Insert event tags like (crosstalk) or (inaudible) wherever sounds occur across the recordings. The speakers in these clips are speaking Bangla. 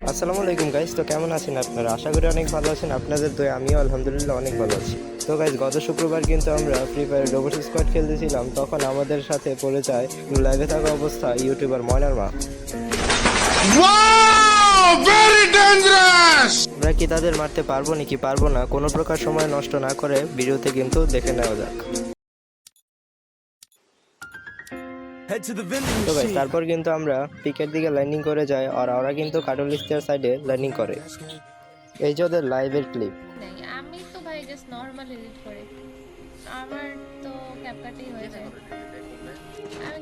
আসসালামু আলাইকুম গাইজ তো কেমন আছেন আপনারা? আশা করি অনেক ভালো আছেন। আপনাদের দয়ে আমিও আলহামদুলিল্লাহ অনেক ভালো আছি। তো গাইজ গত শুক্রবার কিন্তু আমরা ফ্রি ফায়ার ডোবস স্কোয়াড খেলতেছিলাম। তখন আমাদের সাথে পরিচয় লাইভে থাকা অবস্থা ইউটিউবার ময়নার মা! আমরা কি তাদের মারতে পারব নাকি পারব না? কোনো প্রকার সময় নষ্ট না করে ভিডিওতে কিন্তু দেখে নেওয়া যাক। তো তারপর কিন্তু আমরা পিকের দিকে ল্যান্ডিং করে যাই আর ওরা কিন্তু কাটলিস্টের সাইডে ল্যান্ডিং করে। এই যে ওদের লাইভের ক্লিপ আমি তো ভাই জাস্ট নর্মাল এডিট করি। আমার তো ক্যাপকাটেই হয়ে যায়। আমি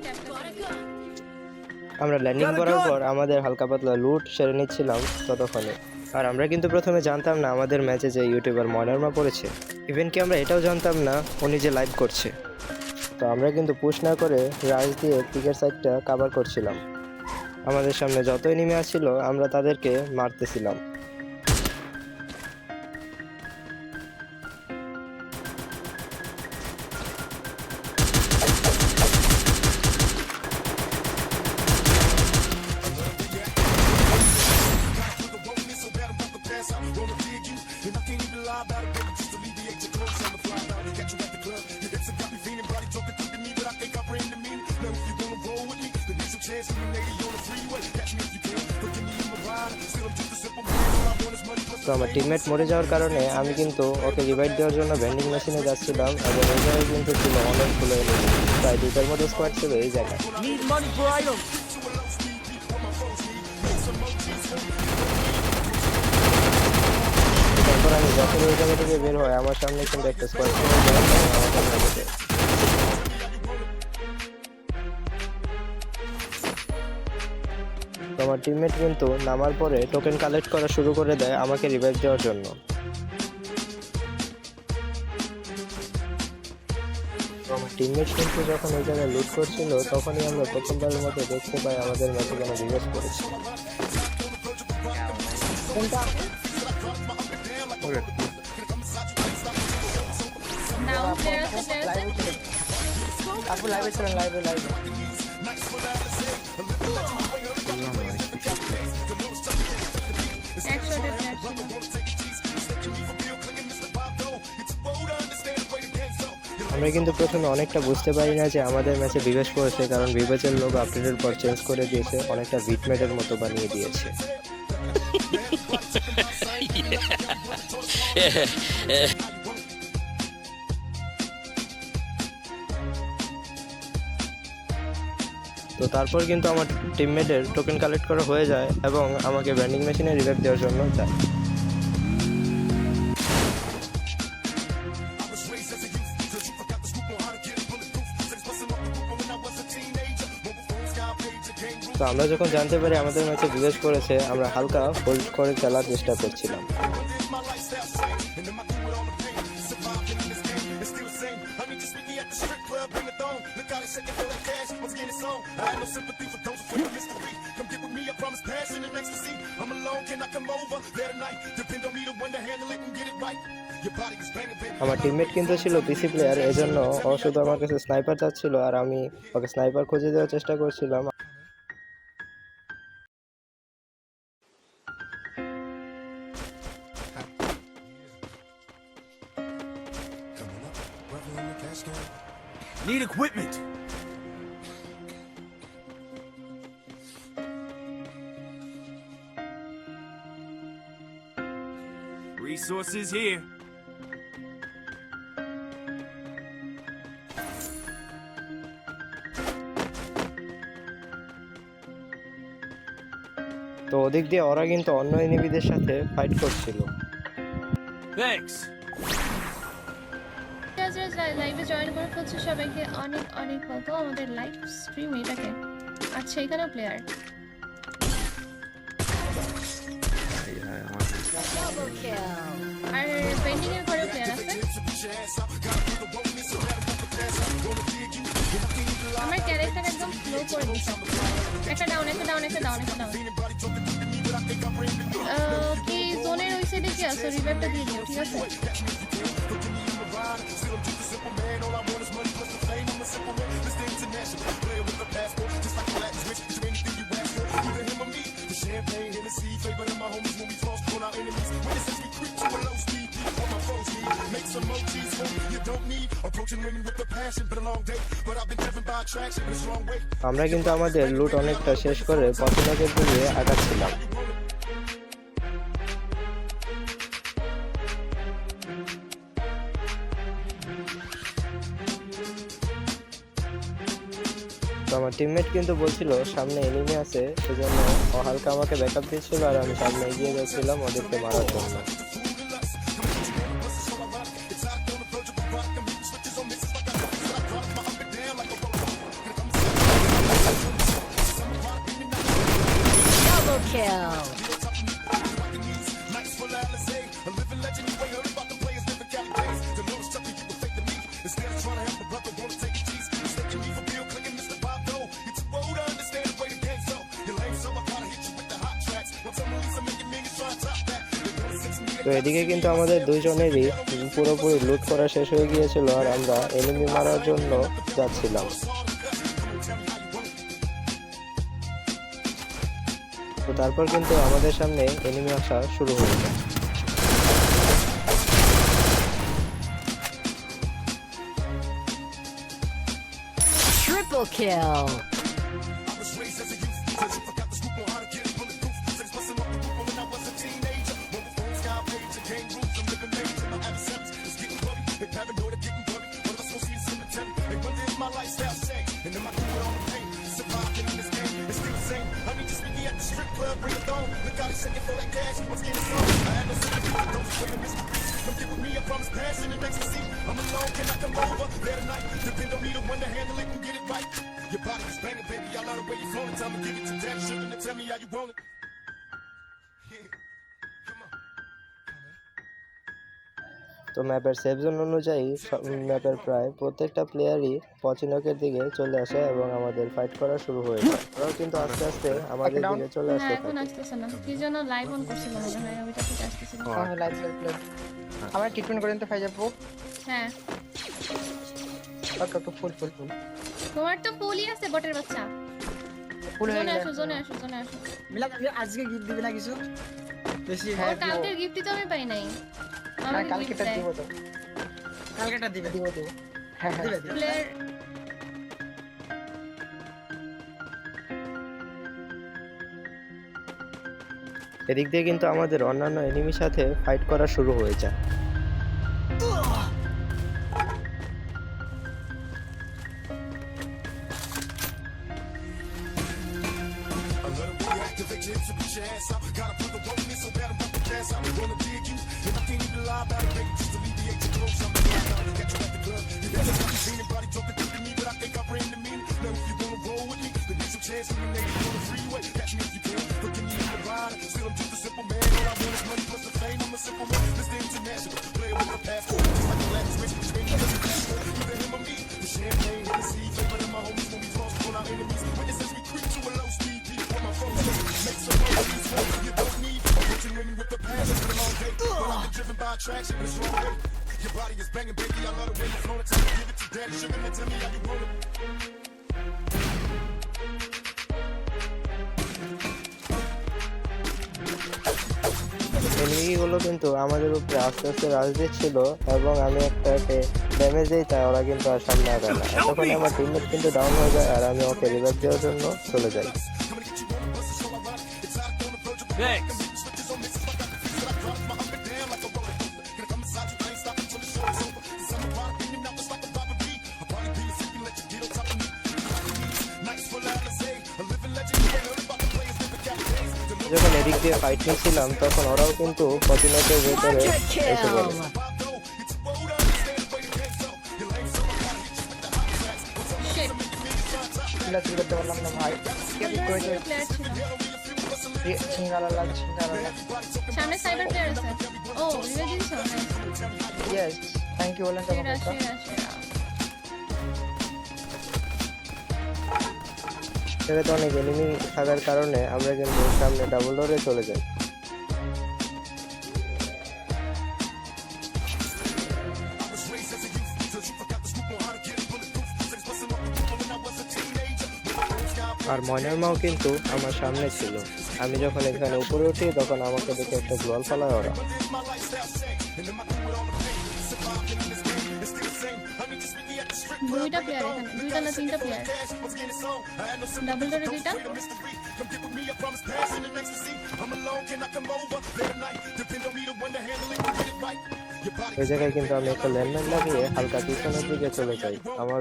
আমরা ল্যান্ডিং করার পর আমাদের হালকা পাতলা লুট সেরে নিচ্ছিলাম ততক্ষণে। আর আমরা কিন্তু প্রথমে জানতাম না আমাদের ম্যাচে যে ইউটিউবার মডার্মা পড়েছে। ইভেন কি আমরা এটাও জানতাম না উনি যে লাইভ করছে। তো আমরা কিন্তু পুশ না করে রাশ দিয়ে পিকের সাইডটা কাভার করছিলাম। আমাদের সামনে যতই নেমে আসছিল, আমরা তাদেরকে মারতেছিলাম। তো আমার টিমমেট মরে যাওয়ার কারণে আমি কিন্তু ওকে রিভাইভ দেওয়ার জন্য ভেন্ডিং মেশিনে যাচ্ছিলাম এবং এই জায়গায় কিন্তু ছিল অনেকগুলো। প্রায় দুটার মতো স্কোয়াড ছিল এই জায়গায় items. তারপর আমি যখন ওই জায়গা থেকে বের হয় আমার সামনে কিন্তু একটা স্কোয়াড ছিল আমার টিমমেট কিন্তু নামার পরে টোকেন কালেক্ট করা শুরু করে দেয় আমাকে রিভাইভ দেওয়ার জন্য। আমার টিমমেট কিন্তু যখন ওই জায়গায় লুট করছিল তখনই আমরা প্রথমবারের মতো দেখতে পাই আমাদের ম্যাচে যেন রিভাইভ করেছে। আপু লাইভে ছিলেন লাইভে লাইভে আমরা কিন্তু প্রথমে অনেকটা বুঝতে পারি না যে আমাদের ম্যাচে বিবেশ পড়েছে কারণ বিবেচের লোক আপডেটের পর চেঞ্জ করে দিয়েছে, অনেকটা বিটম্যাটের মতো বানিয়ে দিয়েছে। (laughs) তো তারপর কিন্তু আমার টিমমেটের টোকেন কালেক্ট করা হয়ে যায় এবং আমাকে ব্যান্ডিং মেশিনে রিভাইভ দেওয়ার জন্য যায়। তো আমরা যখন জানতে পারি আমাদের ম্যাচে বিবেশ করেছে, আমরা হালকা হোল্ড করে খেলার চেষ্টা করছিলাম। আমার টিমমেট কিন্তু ছিল পিসি প্লেয়ার এজন্য ও শুধু আমার কাছে স্নাইপার চাচ্ছিল আর আমি ওকে স্নাইপার খুঁজে দেওয়ার চেষ্টা করছিলাম। Resources here. তো ওদিক দিয়ে ওরা কিন্তু অন্য এনিমিদের সাথে ফাইট করছিল Thanks. লাইভে জয়েন করে ফেলছে সবাইকে অনেক অনেক কত আমাদের লাইভ স্ট্রিম এটাকে আচ্ছা এখানে প্লেয়ার আমার ক্যারেক্টার একদম স্লো করে দিচ্ছে একটা ডাউন একটা ডাউন একটা ডাউন একটা ডাউন কি জোনের ওই সাইডে কি আছে? রিভাইভটা দিয়ে ঠিক আছে? আমরা কিন্তু আমাদের লুট অনেকটা শেষ করে পছন্দের দিকে আগাচ্ছিলাম। আমার টিমমেট কিন্তু বলছিল, সামনে এনিমি আছে, সেজন্য হালকা আমাকে ব্যাকআপ দিয়েছিল আর আমি সামনে এগিয়ে যাচ্ছিলাম, ওদেরকে মারার জন্য। তো এদিকে কিন্তু আমাদের দুইজনেরই পুরোপুরি লুট করা শেষ হয়ে গিয়েছিল আর আমরা এনিমি মারার জন্য যাচ্ছিলাম তো তারপর কিন্তু আমাদের সামনে এনিমি আসা শুরু হয়ে যায় Triple kill. shaking for that cash. I'm scared as fuck. I had no sleep. Don't wait a minute. Come get with me. I promise passion and ecstasy. I'm alone. Can I come over? There tonight. Depend on me. The one to handle it and get it right. Your body is banging, baby. I love the way you're flowing. Time to give it to that sugar. And tell me how you want it. তো ম্যাপের সেফ জোন অনুযায়ী ম্যাপের প্রায় প্রত্যেকটা প্লেয়ারই পচিনকের দিকে চলে আসে এবং আমাদের ফাইট করা শুরু হয়ে যায়। ওরাও কিন্তু আস্তে আস্তে আমাদের দিকে চলে না আসতে এখন থাকে না। কি জন্য লাইভ অন করছিল মনে হয় ওইটা থেকে আসতেছিল হ্যাঁ লাইভ লাইভ লাইভ আমার ট্রিটমেন্ট করেন তো ফাই যাব? হ্যাঁ। ওকে ওকে ফুল ফুল ফুল তোমার তো ফুলই আছে বটের বাচ্চা। ফুল হয়ে আসো জোনে আসো জোনে আসো। আমি আজকে গিফট দিবি না কিছু? বেশি হ্যাঁ, কালকের গিফটই তো আমি পাই নাই। হ্যাঁ আমাকে কালকে গিফট টা দেয় দিব তো। কালকেটা দিবে। দিব দিব। হ্যাঁ হ্যাঁ। এদিক দিয়ে কিন্তু আমাদের অন্যান্য এনিমির সাথে ফাইট করা শুরু হয়ে যায় এনিমিগুলো কিন্তু আমাদের উপরে আস্তে আস্তে রাজ দিচ্ছিল এবং আমি একটাকে ড্যামেজ দিই তাই ওরা কিন্তু আর সামনে আগায় না। তখন আমার টিমমেট কিন্তু ডাউন হয়ে যায় আর আমি ওকে রিভাইভ দেওয়ার জন্য চলে যাই। যখন এদিক দিয়ে ফাইট নিচ্ছিলাম তখন ওরাও কিন্তু পতিনকের ভেতরে এসে পড়ে। করতে পারলাম না ভাই। সামনে সাইবার প্লেয়ার আছে। ও ইয়েস থ্যাংক ইউ বলেন সেটাতে অনেক এনিমি থাকার কারণে আমরা কিন্তু সামনে ডাবল ডোরে চলে যাই। আর ময়নার মাও কিন্তু আমার সামনে ছিল। আমি যখন এখানে উপরে উঠি, তখন আমাকে দেখে একটা জল ফালায় ওরা। দুইটা প্লেয়ার এখানে, দুইটা না তিনটা প্লেয়ার ডাবল ডোরে দুইটা? ওই জায়গায় কিন্তু আমি একটা ল্যান্ডমাইন লাগিয়ে হালকা পিছনের দিকে চলে যাই। আমার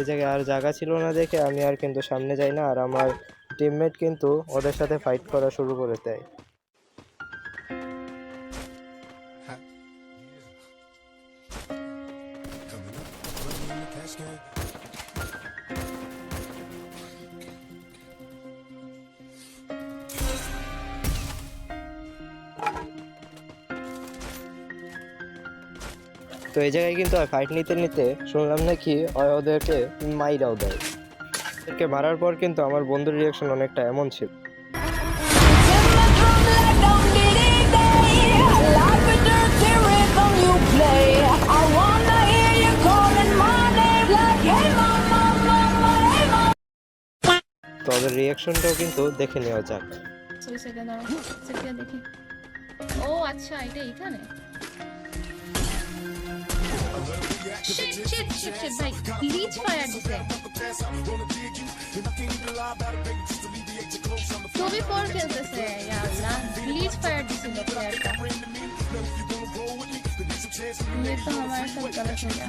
এই জায়গায় আর জায়গা ছিল না দেখে আমি আর কিন্তু সামনে যাই না, আর আমার টিমমেট কিন্তু ওদের সাথে ফাইট করা শুরু করে দেয়। তো এই জায়গায় কিন্তু আর ফাইট নিতে নিতে শুনলাম নাকি ওদেরকে মাইরাও দেয়। ওদেরকে মারার পর কিন্তু আমার বন্ধুর রিয়াকশন অনেকটা এমন ছিল। তো ওদের রিয়াকশনটাও কিন্তু দেখে নেওয়া যাক। সরি সেকেন্ড দাঁড়াও। Second Shit, shit, shit, shit, like leech fire जिसे तो भी फोर खेलते से yeah, अल्लाह लीच फायर जिसे लोग प्लेयर का ये तो हमारा गलत हो गया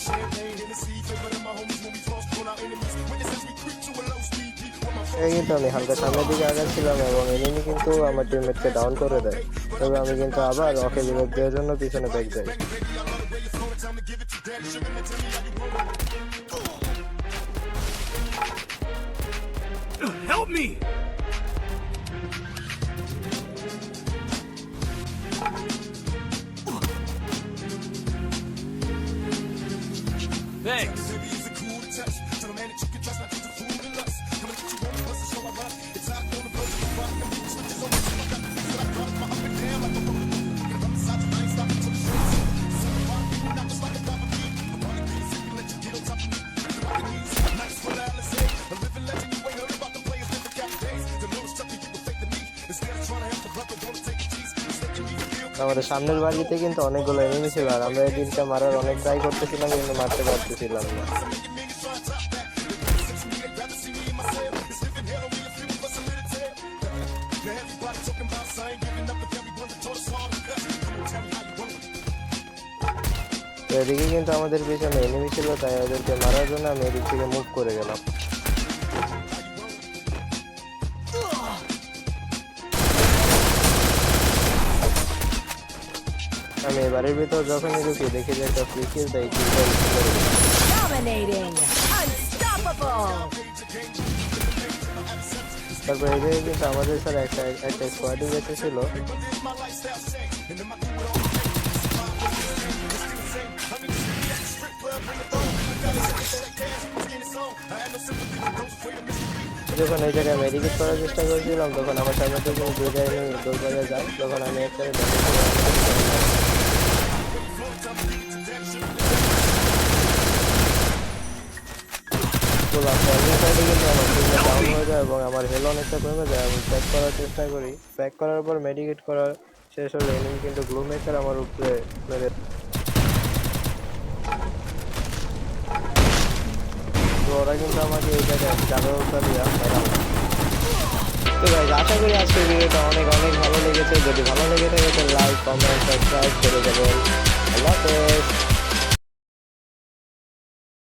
Champagne, কিন্তু আমি হালকা সামনের দিকে আগাচ্ছিলাম এবং এনিমি কিন্তু আমার টিমমেটকে ডাউন করে দেয় তবে আমি কিন্তু আবার ওকে রিভাইভ দেওয়ার জন্য পিছনে ব্যাক যাই Help me! আমাদের সামনের বাড়িতে কিন্তু অনেকগুলো এনিমি ছিল আর আমরা এই দিনটা মারার অনেক ট্রাই করতেছিলাম, কিন্তু মারতে পারতেছিলাম না। এদিকে কিন্তু আমাদের পিছনে এনিমি ছিল, তাই ওদেরকে মারার জন্য আমি এদিক থেকে মুভ করে গেলাম। আমি এই বাড়ির ভিতর যখনই ঢুকি দেখি যে একটা ফ্রি কিল তাই কিলটা Dominating. Unstoppable. তারপর এই জায়গায় কিন্তু আমাদের স্যার একটা একটা স্কোয়াডি বেঁচে ছিল যখন এই জায়গায় মেডিকেট করার চেষ্টা করেছিলাম তখন আমার সামনে থেকে দুই জায়গায় দৌড় যায় তখন আমি একটা আমার উপরে তো ওরা কিন্তু আমাকে এই মেরাম তো গাইজ আশা করি আজকের ভিডিওটা অনেক অনেক ভালো লেগেছে। যদি ভালো লেগে থাকে, তো লাইক কমেন্ট সাবস্ক্রাইব করে দেবেন। I love this.